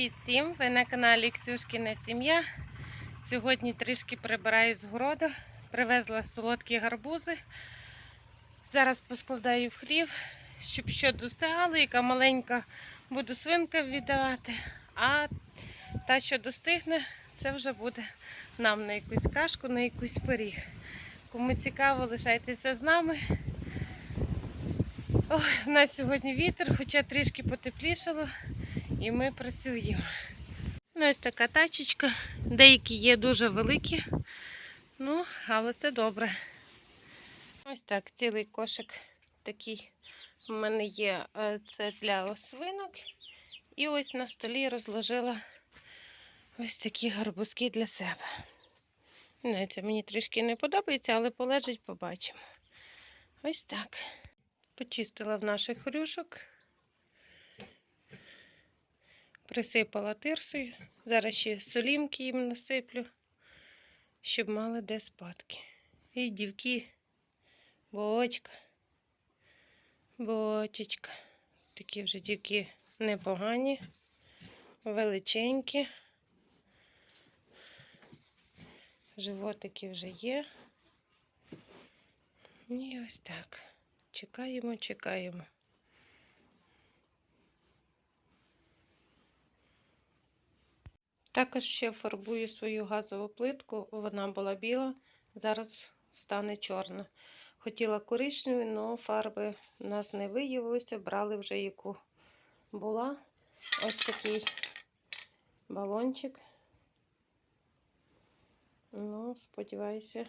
Привіт всім! Ви на каналі Ксюшкіна Сім'я. Сьогодні трішки прибираю з городу. Привезла солодкі гарбузи. Зараз поскладаю в хлів, щоб що достигало, яка маленька буду свинка віддавати. А та, що достигне, це вже буде нам на якусь кашку, на якусь пиріг. Кому цікаво, лишайтеся з нами. Ой, у нас сьогодні вітер, хоча трішки потеплішало, і ми працюємо. Ну, ось така тачечка. Деякі є дуже великі, ну, але це добре. Ось так, цілий кошик такий у мене є. е, Це для свинок. І ось на столі розложила ось такі гарбузки для себе. Ну, це мені трішки не подобається, але полежить, побачимо. Ось так. Почистила в наших хрюшок. Присипала тирсою. Зараз ще солімки їм насиплю, щоб мали де спадки. І дівки, бочка, бочечка. Такі вже дівки непогані, величенькі. Животики вже є. І ось так. Чекаємо, чекаємо. Також ще фарбую свою газову плитку. Вона була біла, зараз стане чорна. Хотіла коричневу, але фарби у нас не виявилося. Брали вже яку була. Ось такий балончик. Ну, сподіваюся,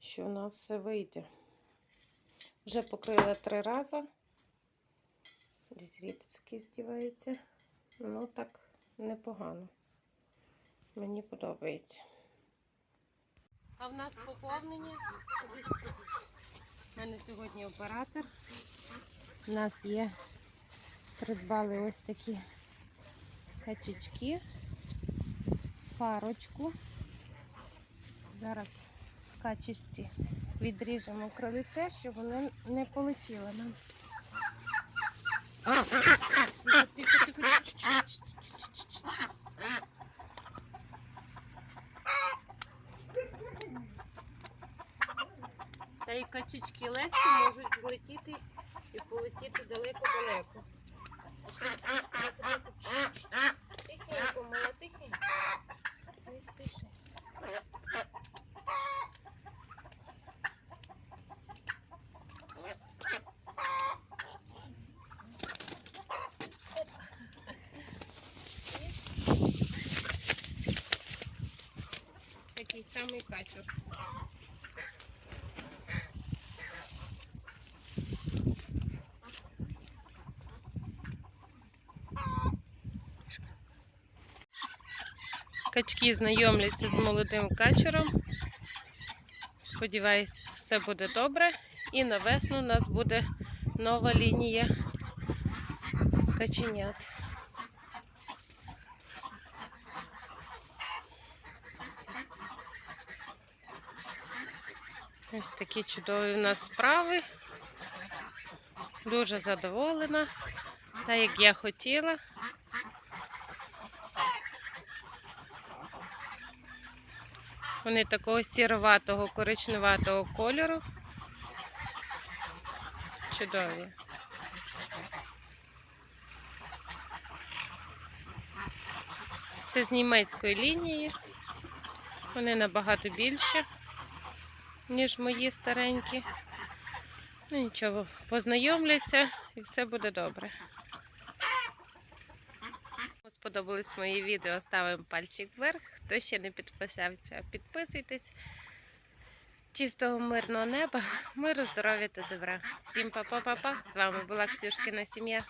що у нас все вийде. Вже покрила три рази. Десь рідки здіваються. Ну так непогано. Мені подобається. А в нас поповнення. У мене сьогодні оператор. У нас є, придбали ось такі качечки, парочку. Зараз в качечці відріжемо кролице, щоб воно не полетіло нам. Тихо, тихо, тихо. Та й качечки легші можуть злетіти і полетіти далеко-далеко. Тихенько, моя тихенько. Не спіши. Такий самий качур. Качки знайомляться з молодим качером. Сподіваюсь, все буде добре. І на весну у нас буде нова лінія каченят. Ось такі чудові у нас справи. Дуже задоволена, так як я хотіла. Вони такого сіроватого, коричневатого кольору. Чудові. Це з німецької лінії. Вони набагато більші, ніж мої старенькі. Ну нічого, познайомляться і все буде добре. Сподобались мої відео, ставимо пальчик вверх. Хто ще не підписався, підписуйтесь. Чистого мирного неба, миру, здоров'я та добра. Всім па-па-па-па. З вами була Ксюшкина сім'я.